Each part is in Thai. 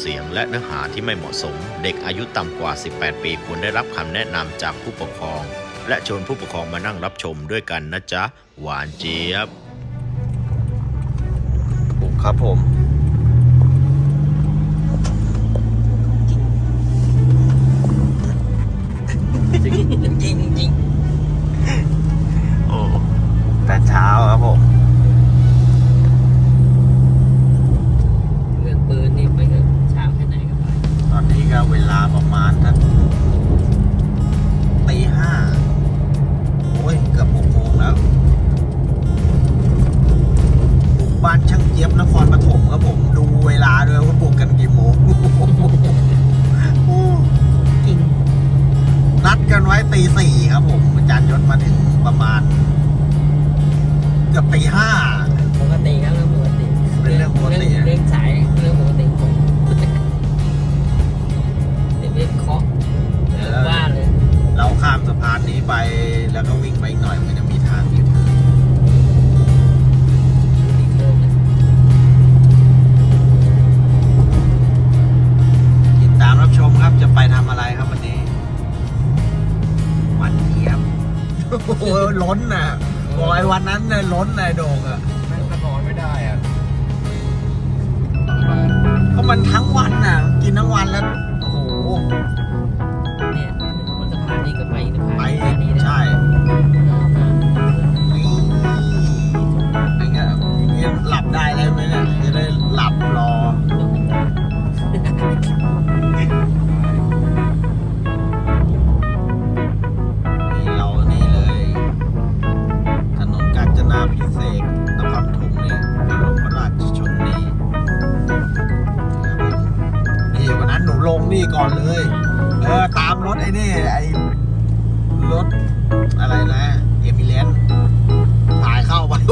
เสียงและเนื้อหาที่ไม่เหมาะสม เด็กอายุต่ำกว่า 18 ปีควรได้รับคำแนะนำจากผู้ปกครอง และชวนผู้ปกครองมานั่งรับชมด้วยกันนะจ๊ะ หวานเจี๊ยบครับผมจริงจริงจริงโอ้แต่เช้าครับผม เรื่องปืนนี่ไปเถอะเช้าแค่ไหนก็ไป ตอนนี้ ก็เวลาประมาณทักตีห้าโอ้ย เกือบหกโมงแล้วบุกบ้านช่างเจี๊ยบนครปฐมครับผมดูเวลาด้วยว่า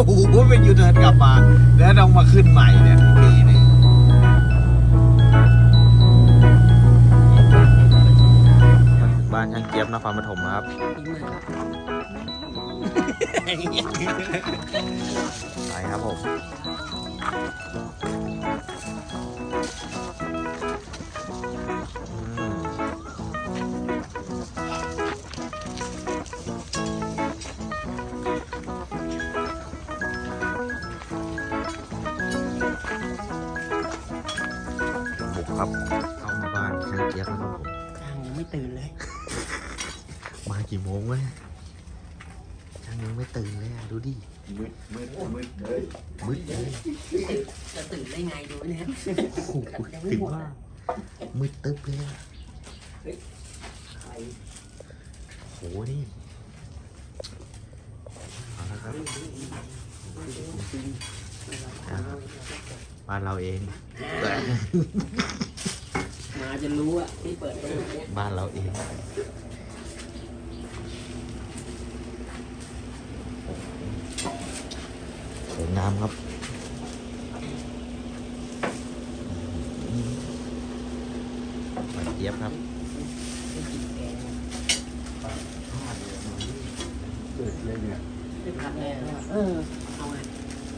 ายเข้าไปโอ้โหเป็นยูเทิร์นกลับมา แล้วต้องมาขึ้นใหม่เนี่ยอีกทีหนึงบ้านช่างเจี๊ยบนครปฐมครับไปครับผม กี่โมงวะเนี่ยช่างยังไม่ตื่นเลยอะดูดิ มืดมืดมืดเลยมืดเลยจะตื่นได้ไงดูเนี่ยโอ้โหถึงว่า มืดตึ๊บเลยอะใครโหนี่เอาละครับอ่าบ้านเราเอง มาจะรู้อะที่เปิดตรงไหนอะบ้านเราเอง วยงามครับหวานเจี๊ยบครับไม่กินแกงเกิดเลยเนี่ยไม่พักแน่เออเอาไง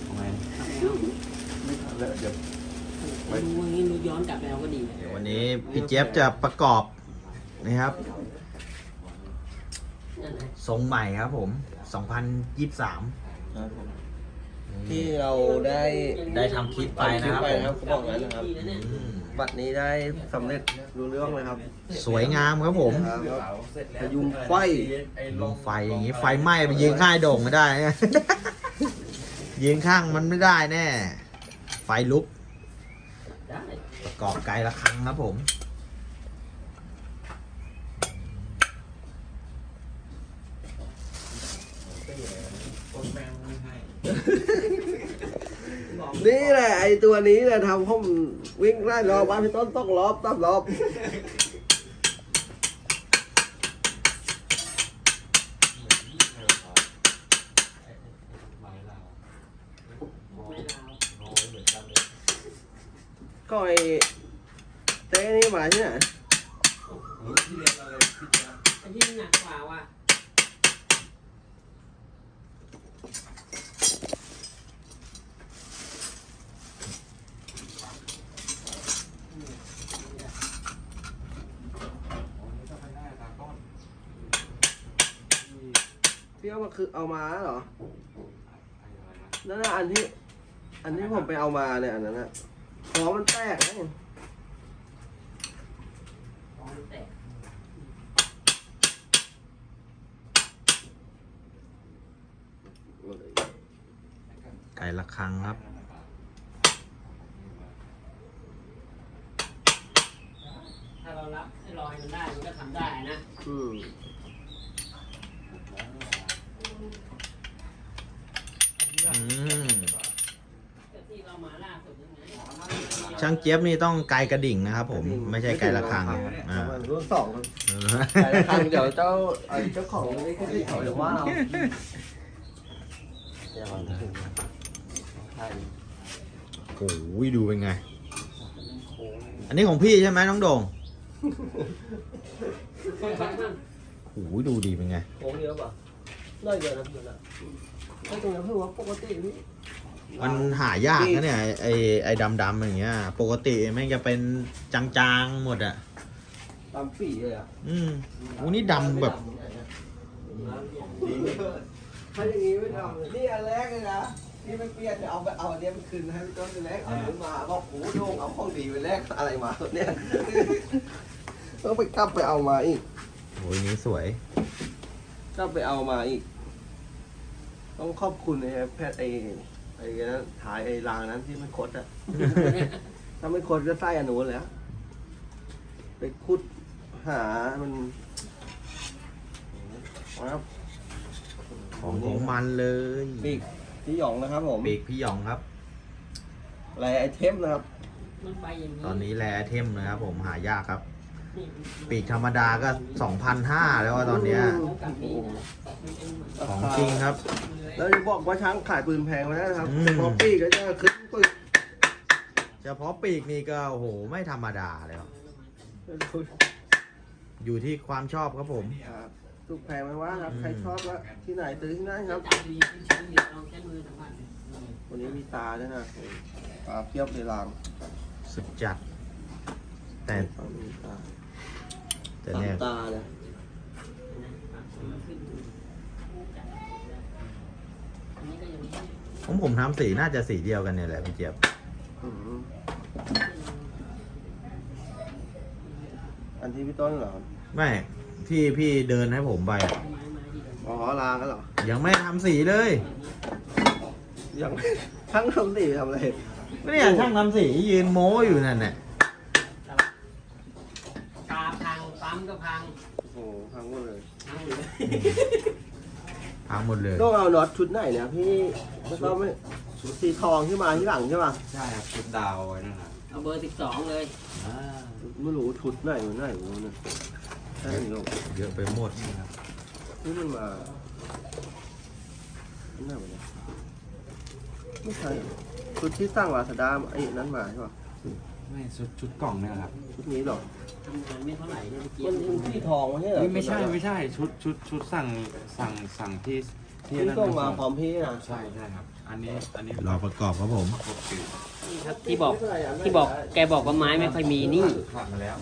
ทำไมทำแล้วไม่ทันแล้วเดี๋ยวไม่รู้ว่างี้รู้ย้อนกลับแล้วก็ดีเดี๋ยววันนี้พี่เจี๊ยบจะประกอบนะครับนั่นไงทรงใหม่ครับผม 2023 ครับผม ที่เราได้ได้ทำคลิปไปนะครับไปผมครับเขาบอกงั้นนะครับดีแล้วเนี่ยอืมบัตรนี้ได้สำเร็จรู้เรื่องเลยครับสวยงามครับผมครับพยุงไฟลงไฟอย่างนี้ไฟไหม้ไปยืนข้างไอ้โด่งไม่ได้นะ ยืนข้างมันไม่ได้แน่ ไฟลุกได้ประกอบไกลละครั้งครับผม นี่แหละไอตัวนี้แหละทำผมวิ่งไล่รอบบ้านพี่ต้นต้องรอบตั้รอบไม่ลาวก็ไอเต้นี่มาที่ไหน ไอ้ที่หนักกว่าว่ะ พี่เอามาคือเอามาเหรอ นั่นน่ะอันที่ อันที่ผมไปเอามาเนี่ยอันนั้นน่ะคอมันแตกนะอ๋อมันแตกไก่ละครังครับ ถ้าเรารับให้ลอยมันได้มันก็ทำได้นะ อืม อืม แต่ที่เรามาล่าสุดยังไง ช่างเจี๊ยบนี่ต้องไกลกระดิ่งนะครับผมไม่ใช่ไกลละครังอ่าประมาณรุ่นสองครับไก่ละครังเดี๋ยวเจ้าไอ้เจ้าของนี่ก็ที่เขาเดี๋ยวว่าเอาเดี๋ยวมันถึงใช่โอ้ยดูเป็นไงอันนี้ของพี่ใช่ไหมน้องโด่งโอ้ยดูดีเป็นไง โค้งเยอะป่ะน้อยเดียวนะเพื่อนอะไอ้ตรงนี้เพิ่งว่าปกติพี่ มันหายากนะเนี่ยไอไอดำดำๆอย่างเงี้ย ปกติแม่งจะเป็นจางๆหมดอะตามปีเลยอะอืมโอ้นี่ดำแบบถ้าอย่างนี้ไม่ทำเลยนี่อันแรกเลยนะที่ไม่เปลี่ยนจะเอาไปเอาอันเนี้ยไปคืนให้พี่ต้นไปแรกเอาขึ้นมาบอกโอ้โหโยงเอาของดีไปแรกอะไรมาเนี่ยต้องไปกลับไปเอามาอีกโอ้ยนี้สวยกลับไปเอามาอีก ต้องขอบคุณนะครับแพทย์ไอ้ ไอ้นั้นถ่ายไอ้รางนั้นที่มันคดอะ ถ้าไม่คดก็ไส้อันนู้นแล้วไปคุดหา มันครับของของมันเลยปีกพี่หยองนะครับผมปีกพี่หยองครับลายไอเทมนะครับ มันไปอย่างนี้ ตอนนี้แลเทมนะครับผมหายากครับนี่ ปีกธรรมดาก็2,500แล้วอะตอนเนี้ยมันกับนี้มันเป็นเหมือนของจริงครับ แล้วจะบอกว่าช้างขายปืนแพงไว้นะครับอืมเฉพาะปีกก็จะขึ้นปึกเฉพาะปีกนี่ก็โอ้โหไม่ธรรมดาเลยครับอยู่ที่ความชอบครับผม ครับถูกแพงไหมว่าครับ ใครชอบก็ที่ไหนซื้อที่นั่นครับจับดีชิ้นเดียวลองใช้มือสัมผัสวันนี้มีตาด้วยนะตาเทียบเลยรางสุดจัด แต่มีตา แต่เนี่ยตาเลยอันนี้ก็ยังไม่ผมผมทำสีน่าจะสีเดียวกันเนี่ยแหละพี่เจี๊ยบอืมอันที่พี่ต้นเหรอครับไม่ที่พี่เดินให้ผมไปอะไม้ไม้ดีอ๋อรางก็เหรอ ยังไม่ทำสีเลยยังทั้งทำสีทำอะไรก็เนี่ยช่างทำสียืนโม้อยู่นั่นแหละ ตา พังปั๊มก็พังโอ้โหพังหมดเลยพังหมดเลยพังหมดเลยต้องเอาน็อตชุดไหนเนี่ยพี่ไม่ต้องไม่ชุดสีทองที่มาที่หลังใช่ป่ะใช่ครับชุดดาวไว้นั่นนะเอาเบอร์สิบสองเลยอ่าไม่รู้ชุดไหนมันไหนไม่รู้เนี่ยใช่ไหมลูกเยอะไปหมดนี่มันมาอันไหนวะเนี่ยไม่ใช่เหรอชุดที่สร้างวาสดาไอ้นั้นมาใช่ป่ะ ไม่ชุดชุดกล่องเนี่ยครับชุดนี้เหรอทำงานไม่เท่าไหร่เนี่ยเมื่อกี้มันมันสีทองไม่ใช่เหรอเฮ้ยไม่ใช่ไม่ใช่ชุดชุดชุดสั่งสั่งสั่งที่ที่ที่นั่นส่งมานะพร้อมพี่นะใช่ใช่ครับ อันนี้อันนี้รอประกอบครับผมปกตินี่ครับที่บอกที่บอกแกบอกว่าไม้ไม่ค่อยมีนี่ขัดมาแล้ว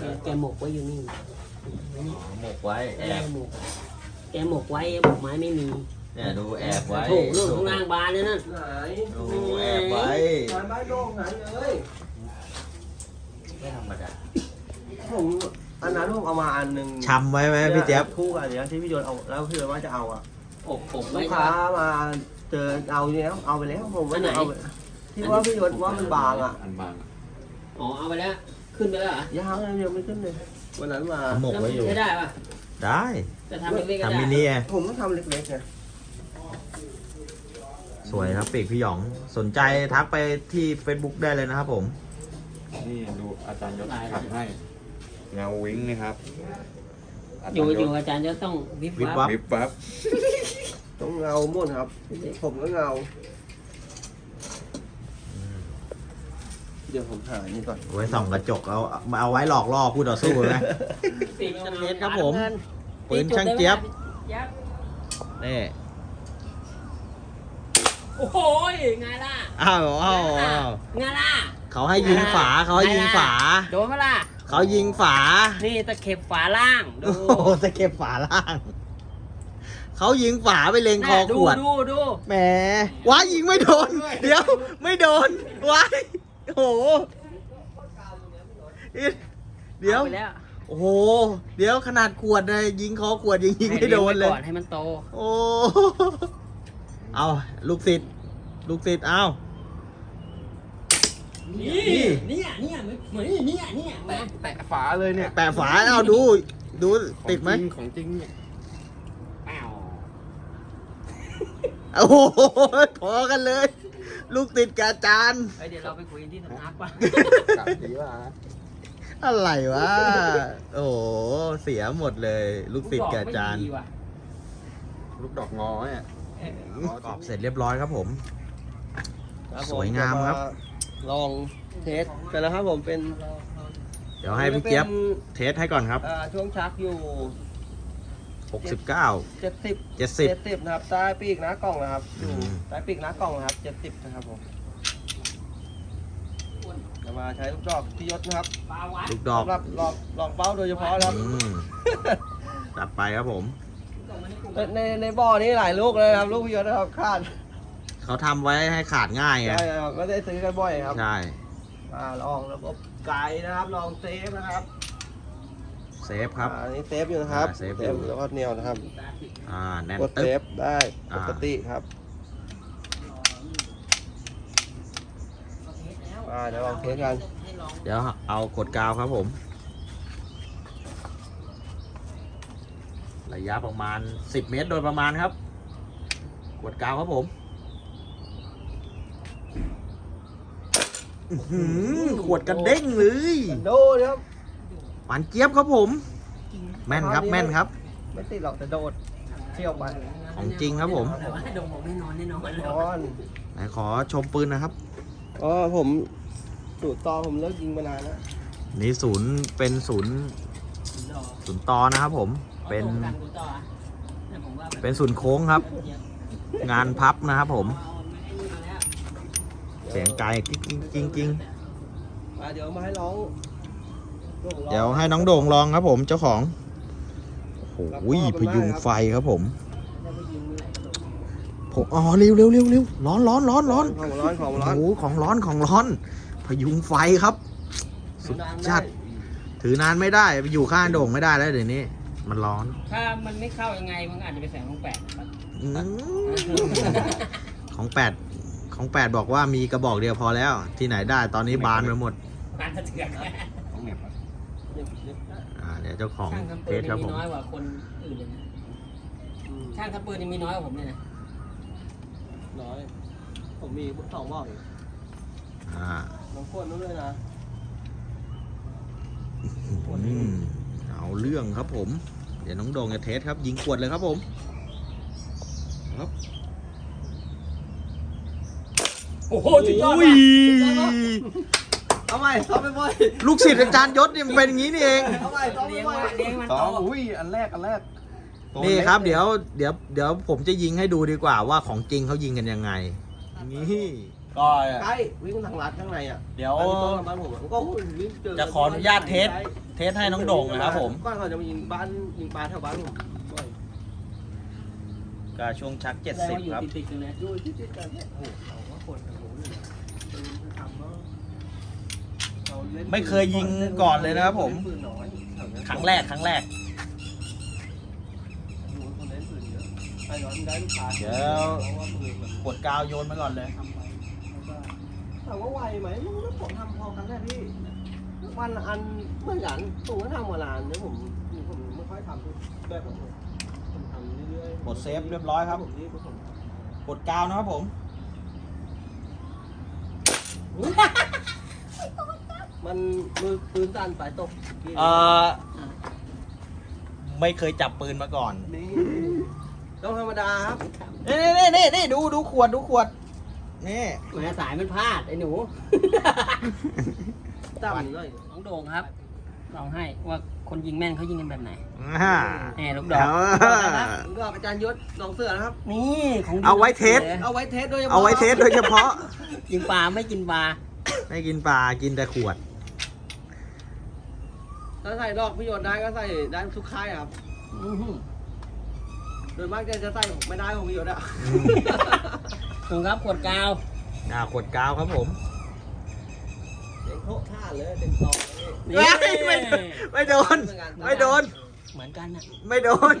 แกแกหมกไว้อยู่นี่หมกไว้แกหมกแกหมกไว้หมกไม้ไม่มีเนี่ยดูแอบไว้โถเรื่องข้างล่างบานเนี่ยนั่นไหนดูแอบไว้หายไม้โล่งหายเลย ไม่ธรรมดาผมอันนั้นผมเอามาอันหนึ่งชำไว้ไหมพี่เจี๊ยบคู่กันเนี้ยที่พี่โยนเอาแล้วพี่โยนว่าจะเอาอะอบอบลูไว้กค้ามาเจอเอาแล้วเอาไปแล้วผมว่าจะเอาไปที่ว่าพี่โยนว่ามันบางอะอันบางอะอ๋อเอาไปแล้ว ขึ้นไปแล้วเหรอยังยังไม่ขึ้นเลยวันนั้นมา หมกไว้อยู่ใช้ได้ป่ะได้จะทำเล็กๆก็ทำมิได้นิไงผมต้องทำเล็กๆไงสวยครับปีกพี่หยอง สนใจทักไปที่ Facebook ได้เลยนะครับผม นี่ดูอาจารย์ยศขัดให้ เงาวิ้งนี่ครับาอยู่จารอยู่ศอาจารย์จะต้องวิบวิบวัวับ บวิบวับต้องเงาหมดครับ ผมก็เงา เดี๋ยวผมหานี่ก่อน ไว้ส่องกระจกเอาเอาไว้หลอกล่อคู่ต่อสู้นะปีกเทสครับผม ปืนช่างเจี๊ยบนี่โอ้โหไงล่ะอ้าวอ้าวอ้าวไงล่ะ เขาให้ยิงฝาเขาให้ยิงฝา โดนไหมล่ะ เขายิงฝา นี่ตะเข็บฝาล่างดูโอ้โหจะเก็บฝาล่างเขเขายิงฝาไปเล็งคอน่ะขดูวด ดูดูแหมว้ายยิงไม่โดน เดี๋ยว ไม่โดนว้ายโอ้โห เดี๋ยวอาไปแล้วโอ้โห เดี๋ยวขนาดขวดเลยยิงคอขวดยังยิงไม่โดนเลยให้งไว้ก่อนให้มันโต โอ้ เอาลูกศิษย์ลูกศิษย์เอา นี่เนี่ยเนี่ยเหมือนเนี่ยเนี่ยแปะแตะฝาเลยเนี่ยแปะฝาเอาดู ดูติดไหมของจริงเนี่ยเปล่าโอ้โหพอกันเลย ลูกติดกบอาจารย์เฮ้ยเดี๋ยวเราไปคุยที่สำนักป่ะกับสีว่าอะไรวะ โอ้โห เสียหมดเลย ลูกศิษย์กับอาจารย์ไม่ดีว่ะลูกดอกงอเนี่ยกรอบเสร็จเรียบร้อยครับผมครับผสวยงามครับจะ ลองเทสกันนะครับผมเป็นเดี๋ยวให้พี่เจี๊ยบเทสให้ก่อนครับอ่าช่วงชักอยู่ 69เจ็ดสิบ70เจ็ดสิบนะครับใต้ปีกหน้ากล่องนะครับอยู่อืมใต้ปีกหน้ากล่องนะครับเจ็ดสิบนะครับผมจะมาใช้ลูกดอกที่ยศนะครับปลาวัดลูกดอกสำหรับลองลองเป้าโดยเฉพาะนะครับอืมจัดไปครับผม ในในในบ่อนี้หลายลูกเลยครับ ลูกพี่ยศนะครับคาด เขาทำไว้ให้ขาดง่ายไง ใช่ครับไม่ได้ซื้อกันบ่อยครับ ใช่ อ่าลองระบบไกด์นะครับ ลองเซฟนะครับเซฟครับอ่าอันนี้เซฟอยู่นะครับอ่าเซฟอยู่แล้วก็เหนียวนะครับ อ่า แน่นกดเซตึ๊บ ฟได้ปอ่า กติครับ อ่าเดี๋ยวลองเทสกัน เดี๋ยวเอากดกาวครับผม ระยะประมาณ 10 เมตรโดยประมาณครับ กดกาวครับผม อื้อหือขวดกระเด้งเลยดูนะครับ หวานเจี๊ยบครับผม แม่นครับแม่นครับ ไม่ติดหรอกแต่โดดเที่ยวไปของจริงครับผม แต่ว่าดงบอกแน่นอนแน่นอนนอนไหนขอชมปืนนะครับ อ๋อผมสูตรต่อผมเลิกยิงมานานแล้วนี่ศูนย์เป็นศูนย์ศูนย์ตอนะครับผม เป็น เป็นศูนย์โค้งครับ งานพับนะครับผม เสียงไกลกิ๊งกิ๊งกิ๊งอ่าเดี๋ยวมาให้ร้องลูกร้องเดี๋ยวให้น้องโด่งลองครับผมเจ้าของโอ้โหพยุงไฟครับผมผมอ๋อเร็วเร็วเร็วเร็วร้อนร้อนร้อนร้อนของร้อนของโอ้ร้อนโหของร้อนของร้อน พยุงไฟครับ สุดจัด ถือนานไม่ได้ไปอยู่ข้างโด่งไม่ได้แล้วเดี๋ยวนี้ มันร้อน ถ้ามันไม่เข้ายังไงมันอาจจะไปแสงของแปดครับอืมของแปด ของแปดบอกว่ามีกระบอกเดียวพอแล้ว ที่ไหนได้ตอนนี้บานไปหมดการสะเทือนต้องเหน็บอะอ่าเดี๋ยวเจ้าของช่างทำเทปืนสครับมีผมน้อยกว่าคนอื่นเลยนะช่างทำปืนนี่มีน้อยกว่าผมเลยนะน้อย ผมมีสองบอกอีกอ่าน้องคนนู้นด้วยนะ อืมเอาเรื่องครับผม เดี๋ยวน้องโด่งจะเทสครับ ยิงขวดเลยครับผมครับ โอ้โหสุดยอดอุ้ยเอาใหม่ซ้อมไปบ่อยลูกศิษย์อาจารย์ยศนี่มันเป็นอย่างนี้นี่เองเอาใหม่ซ้อมไปเลี้ยงบ่อยมาเลี้ยงมันสโตองอุ้ยอันแรกอันแรกตัวนี่ครับล็กเดี๋ยวเดี๋ยวเดี๋ยวผมจะยิงให้ดูดีกว่าว่าของจริงเขายิงกันยังไง นี่ก็ใช่วิ่งทางลัดข้างในอะเดี๋ยว บ้านพี่ต้นกับบ้านผมอะก็วิ่งเจอจะขออนุญาตเทส เทสให้น้องโด่งนะครับผมก่อนเขาจะมายิงบ้านยิงปลาแถวบ้านผมบ่อยก็ช่วงชักแสดงว่าอยู่ติดๆกันเลยดูที่ติดกันเนี่ยโอ้โหเขาว่าคนทางโน้นเลยปืนทำก็เขาล่น ไม่เคยยิงก่อนเลยนะครับผมเล่นปืนน้อยแถวเนี้ยครั้งแรกครั้งแรกคนเล่นปืนเยอะใครย้อนได้ลูกค้าเดี๋ยวเพราะว่าปืนมันกดกาวโยนมาก่อนเลยทำไปถามว่าไวไหมไม่รู้นะผมทำพอกันแค่พี่วันละอันเหมื่อนกันผมก็ทำเวลาเนี่ยผมผมไม่ค่อยทำแบบผมผมทำเรื่อยๆกดเซฟเรียบร้อยครับผมนี่ผมกดกาวนะครับผม มันมือปืนสั่นสายตกเอ่อไม่เคยจับปืนมาก่อน นี่ต้องธรรมดาครับนี่นี่นี่นี่ดูดูขวดดูขวด นี่แหมสายมันพลาดไอ้หนูจับหน่อยน้องโด่งครับลองให้ว่าคนยิงแม่นเขายิงกันแบบไหนอ่าแหมลูกดอกผมก็อาจารย์ยศลองเสือนะครับ นี่ของดีเอาไว้เทส เอาไว้เทสโดยเฉพาะเอาไว้เทสโดยเฉพาะ กินปลาไม่กินปลา ไม่กินปลากินแต่ขวด ถ้าใส่ดอกพิโยชน์ได้ก็ใส่ได้ทุกค่ายครับอื้อหือโดยมากจะจะใส่ไม่ได้ของพี่ยศอะ ถุงครับขวดกาวอ่าขวดกาวครับผมเต็มโต๊ะท่าเลยเต็มตองเลยเฮ้ยไม่ไม่โดน ไม่โดน เหมือนกันน่ะไม่โดน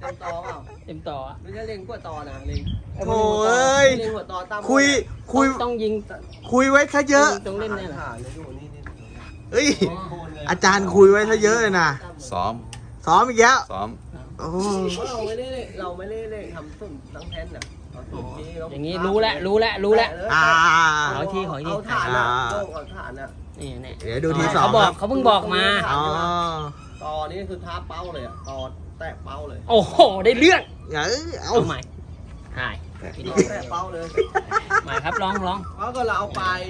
เต็มตอเปล่าเต็มต่ออะไม่ใช่เล็งหัวตอนะเล็งโถ่เอ้ย เล็งหัวตอตามคุยคุยต้องต้องยิงคุยไว้ซะเยอะตรงเล่มเนี่ยเหรอฐานเลยดูนี่นี่เฮ้ยโคน เลยอาจารย์คุยไว้ซะเยอะเลยนะซ้อม ซ้อมอีกแล้วซ้อม โอ้เพราะเราไม่ได้เล่นเราไม่ได้เล่นทำสุ่มตั้งแทนน่ะเราสุ่มทีเรอย่างนี้รู้แล้วรู้แล้วรู้แล้ว อ่า ขออีกทีขออีกที เอาฐานน่ะอ่า โล่งเอาฐานน่ะนี่เนี่ยเดี๋ยวดูทีสองเขาบคอรักบ เขาเพิ่งบอกมา อ๋อตอนี้คือท้าเป้าเลยอะตอแตะเป้าเลยโอ้โห ได้เรื่องเอ้ยเอาเอาใหม่หายตอแตะเป้าเลย ใหม่ครับลองลอง เพราะก็เราเอาปลาย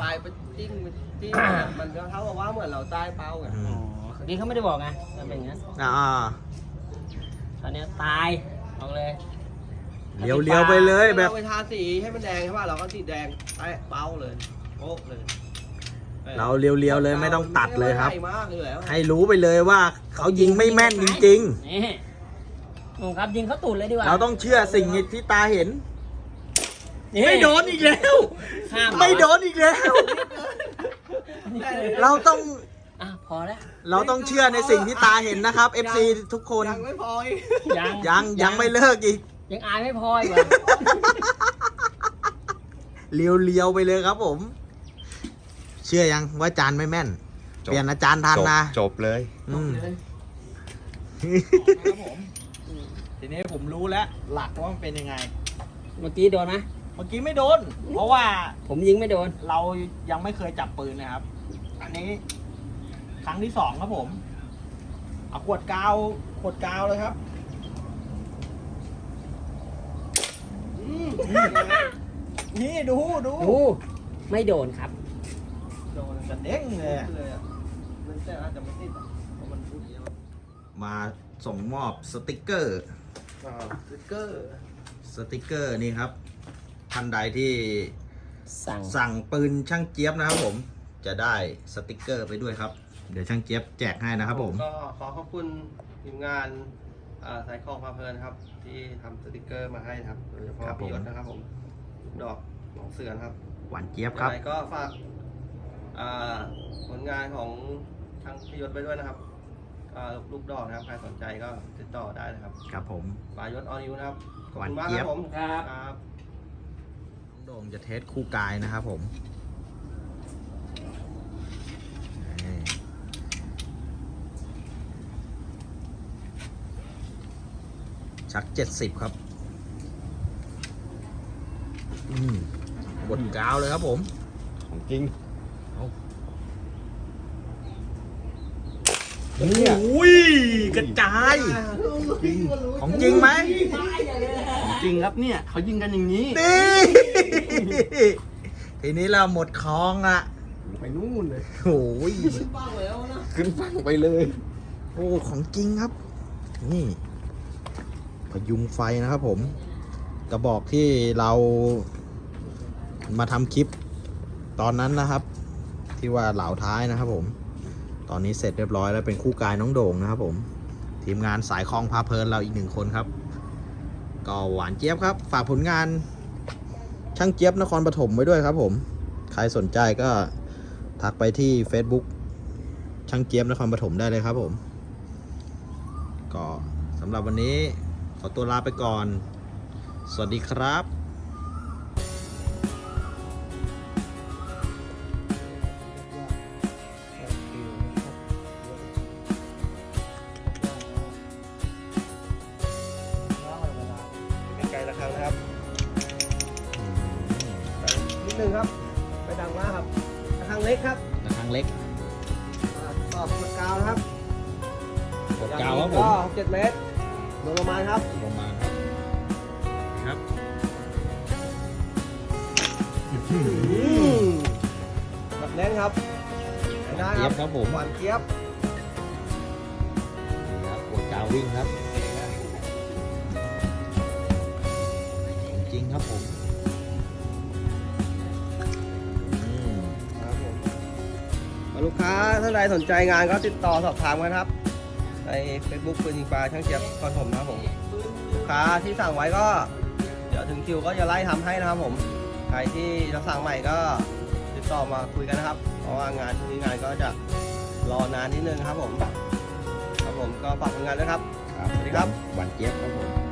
ปลายไปจิ้งไป จิ้งเนี่ยมันก็เท่ากับว่าเหมือนเราใต้เป้าไงอือ๋อมนี่เขาไม่ได้บอกไงมันเป็นอย่างนั้นอ่าตอนเนี้ยตายบอกเลยเลี้ยวเลี้ยวไปเลยแบบ เราไปทาสีให้มันแดงใช่ป่ะเราก็สีแดงแตะเป้าเลยโป๊ะเลยเราเลี้ยวเลี้ยวเลยไม่ต้องตัดเลยครับ ใหญ่มากเลยแล้วให้รู้ไปเลยว่าเขายิงไม่แม่นจริงนี่หนุ่มครับยิงเขาตูดเลยดีกว่าๆเราต้องเชื่อสิ่งที่ตาเห็น นี่ไม่โดนอีกแล้ว ข้ามไม่โดนอีกแล้ว เราต้องอะพอแล้ว เราต้องเชื่อในสิ่งที่ตาเห็นนะครับ FC ทุกคน ยังไม่พออีกยังยังยังไม่เลิกอีก ยังอายไม่พออีกเหรอเลี้ยวเลี้ยวไปเลยครับผม เชื่อยังว่าจานไม่แม่น จบ เปลี่ยนอาจารย์ทันจบนะจบเลย อืมครับผมทีนี้ผมรู้แล้ว หลักว่ามันเป็นยังไง เมื่อกี้โดนไหมเมื่อกี้ไม่โดน เพราะว่าผมยิงไม่โดน เรายังไม่เคยจับปืนนะครับอั นนี้ ครั้งที่สองครับผม เอาขวดกาว ขวดกาวเลยครับนี่ดูดู ดูไม่โดนครับ โดนกระเด้งเลยอะเลยอะมันแต่อาจจะไม่ติดอะเพราะมันพูดเยอะมาส่งมอบสติกเกอร์ สติ๊กเกอร์สติกเกอร์นี่ครับท่านใดที่สั่ง สั่งปืนช่างเจี๊ยบนะครับผม จะได้สติกเกอร์ไปด้วยครับ เดี๋ยวช่างเจี๊ยบแจกให้นะครับผม ก็ขอขอบคุณทีมงานอ่าสายคองพาเพลินครับ ที่ทำสติกเกอร์มาให้นะครับโดยเฉพาะครับผม พี่ยศนะครับผมลูกดอกหนองเสือนะครับหวานเจี๊ยบครับ ยังไงก็ฝากอ่าผลงานของทางพี่ยศไว้ด้วยนะครับอ่าลูกดอกนะครับใครสนใจก็ติดต่อได้นะครับครับผม ปายศออนิวนะครับขอบหวานคุณมากเจี๊คยรับบผมครับครับ น้องโด่งจะเทสคู่กายนะครับผม ชักเจ็ดสิบครับ อืมกดกาวเลยครับผม ของจริงโอ้ยกระจาย ของจริงไหมจริงครับเนี่ยเขายิงกันอย่างนี้นี่ทีนี้เราหมดคลองละไปนู่นเลยโอ้ยบ้างแล้วนะขึ้นฝั่งไปเลย โอ้ของจริงครับ นี่ พยุงไฟนะครับผม กระบอกที่เรามาทำคลิปตอนนั้นนะครับ ที่ว่าเหล่าท้ายนะครับผม ตอนนี้เสร็จเรียบร้อยแล้วเป็นคู่กายน้องโด่งนะครับผม ทีมงานสายคลองพาเพลินเราอีกหนึ่งคนครับ ก็หวานเจี๊ยบครับ ฝากผลงานช่างเจี๊ยบนครปฐมไว้ด้วยครับผม ใครสนใจก็ทักไปที่ Facebook ช่างเจี๊ยบนครปฐมได้เลยครับผม ก็สำหรับวันนี้ อตัวลาไปก่อน สวัสดีครับไกลๆละครั้งนะครับนิดนึงครับไม่ดังมากครับระฆังเล็กครับระฆังเล็กอ่าตอบกดกาวนะครับกดกาวครับผมก็เจ็ดเมตร โดยประมาณครับประมาณครับแบบแน่นครับได้เจี๊ยบครับผมหวานเจี๊ยบครับกดกาววิ่งครับ จริงๆครับผมอืมครับผมลูกค้าท่านใดสนใจงานก็ติดต่อสอบถามกันครับ ใน Facebook ปืนยิงปลาช่างเจี๊ยบก่อนผมนะครับผมลูกค้าที่สั่งไว้ก็ เดี๋ยวถึงคิวก็จะไล่ทำให้นะครับผม ใครที่จะสั่งใหม่ก็ติดต่อมาคุยกันนะครับ เพราะว่างานช่วงนี้งานก็จะรอนานนิดนึงครับผม ครับผมก็ฝากผลงานด้วยครับ ครับสวัสดีครับ หวานเจี๊ยบครับผม